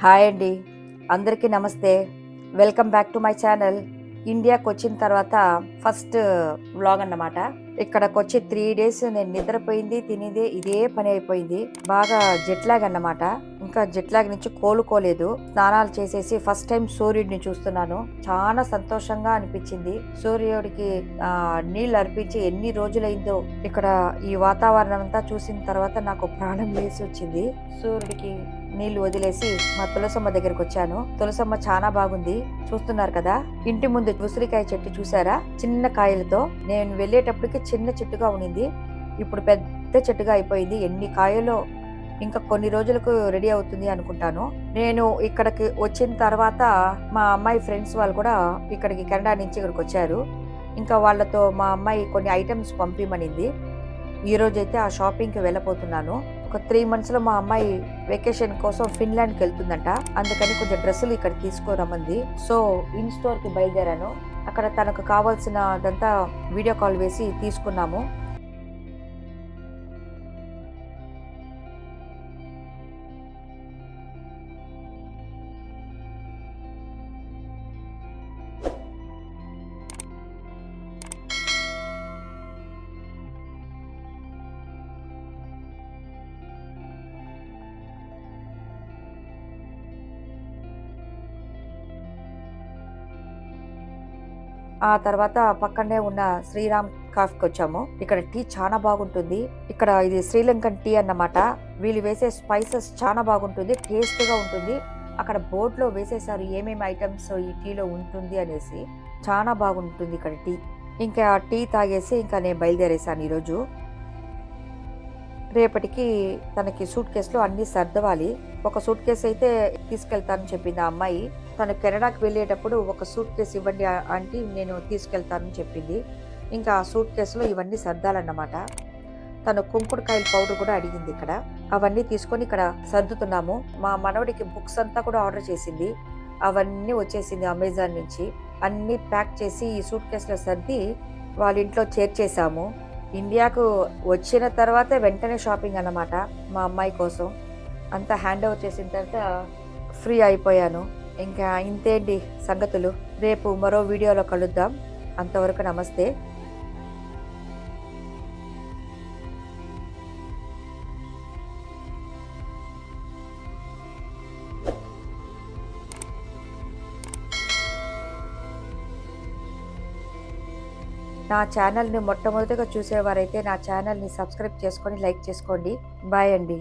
Hi అండి. అందరికీ నమస్తే. Welcome back to my channel. ఇండియాకి వచ్చిన తర్వాత ఫస్ట్ వ్లాగ్ అన్నమాట. ఇక్కడికి వచ్చి త్రీ డేస్ నేను నిద్రపోయింది తినేదే ఇదే పని అయిపోయింది. బాగా జెట్ లాగ్ అన్నమాట. ఇంకా జెట్ లాగ్ నుంచి కోలుకోలేదు. స్నానాలు చేసేసి ఫస్ట్ టైం సూర్యుడిని చూస్తున్నాను. చాలా సంతోషంగా అనిపించింది. సూర్యుడికి నీళ్ళు అర్పించి ఎన్ని రోజులైందో ఇక్కడ ఈ వాతావరణం అంతా చూసిన తర్వాత నాకు ప్రాణం లేసి వచ్చింది. సూర్యుడికి నీళ్ళు వదిలేసి మా తులసమ్మ దగ్గరికి వచ్చాను. తులసమ్మ చాలా బాగుంది చూస్తున్నారు కదా? ఇంటి ముందు ఉసిరికాయ చెట్టు చూసారా? చిన్న కాయలతో. నేను వెళ్ళేటప్పటికి చిన్న చెట్టుగా ఉండింది ఇప్పుడు పెద్ద చెట్టుగా అయిపోయింది. ఎన్ని కాయలో ఇంకా కొన్ని రోజులకు రెడీ అవుతుంది అనుకుంటాను. నేను ఇక్కడికి వచ్చిన తర్వాత మా అమ్మాయి ఫ్రెండ్స్ వాళ్ళు కూడా ఇక్కడికి కెనడా నుంచి ఇక్కడికి వచ్చారు. ఇంకా వాళ్ళతో మా అమ్మాయి కొన్ని ఐటమ్స్ పంపిమనింది. ఈ ఆ షాపింగ్కి వెళ్ళబోతున్నాను. ఒక త్రీ మంత్స్లో మా అమ్మాయి వెకేషన్ కోసం ఫిన్లాండ్కి వెళ్తుందంట. అందుకని కొంచెం డ్రెస్సులు ఇక్కడ తీసుకురమ్మంది. సో ఇన్ స్టోర్కి బయలుదేరాను. అక్కడ తనకు కావాల్సినదంతా వీడియో కాల్ వేసి తీసుకున్నాము. ఆ తర్వాత పక్కనే ఉన్న శ్రీరామ్ కాఫీకి వచ్చాము. ఇక్కడ టీ చాలా బాగుంటుంది. ఇక్కడ ఇది శ్రీలంకన్ టీ అన్నమాట. వీళ్ళు వేసే స్పైసెస్ చాలా బాగుంటుంది టేస్ట్గా ఉంటుంది. అక్కడ బోర్డులో వేసేసారు ఏమేమి ఐటమ్స్ ఈ టీలో ఉంటుంది అనేసి. చాలా బాగుంటుంది ఇక్కడ టీ. ఇంకా టీ తాగేసి ఇంకా నేను బయలుదేరేసాను ఈరోజు. రేపటికి తనకి సూట్ కేసులో అన్ని సర్దవాలి. ఒక సూట్ కేసు అయితే తీసుకెళ్తానని చెప్పింది ఆ అమ్మాయి. తను కెనడాకి వెళ్ళేటప్పుడు ఒక సూట్ కేసు ఇవ్వండి అంటే నేను తీసుకెళ్తానని చెప్పింది. ఇంకా ఆ సూట్ కేసులో ఇవన్నీ సర్దాలన్నమాట. తను కుంకుడుకాయల పౌడర్ కూడా అడిగింది ఇక్కడ. అవన్నీ తీసుకొని ఇక్కడ సర్దుతున్నాము. మా మనవడికి బుక్స్ అంతా కూడా ఆర్డర్ చేసింది. అవన్నీ వచ్చేసింది అమెజాన్ నుంచి. అన్నీ ప్యాక్ చేసి ఈ సూట్ కేసులో సర్ది వాళ్ళ ఇంట్లో చేర్చేసాము ఇండియాకు వచ్చిన తర్వాత వెంటనే షాపింగ్ అన్నమాట మా అమ్మాయి కోసం. అంతా హ్యాండ్ ఓవర్ చేసిన తర్వాత ఫ్రీ అయిపోయాను. ఇంకా ఇంతేంటి సంగతులు? రేపు మరో వీడియోలో కలుద్దాం. అంతవరకు నమస్తే. నా ఛానల్ని మొట్టమొదటిగా చూసేవారైతే నా ఛానల్ని సబ్స్క్రైబ్ చేసుకొని లైక్ చేసుకోండి. బాయ్ అండి.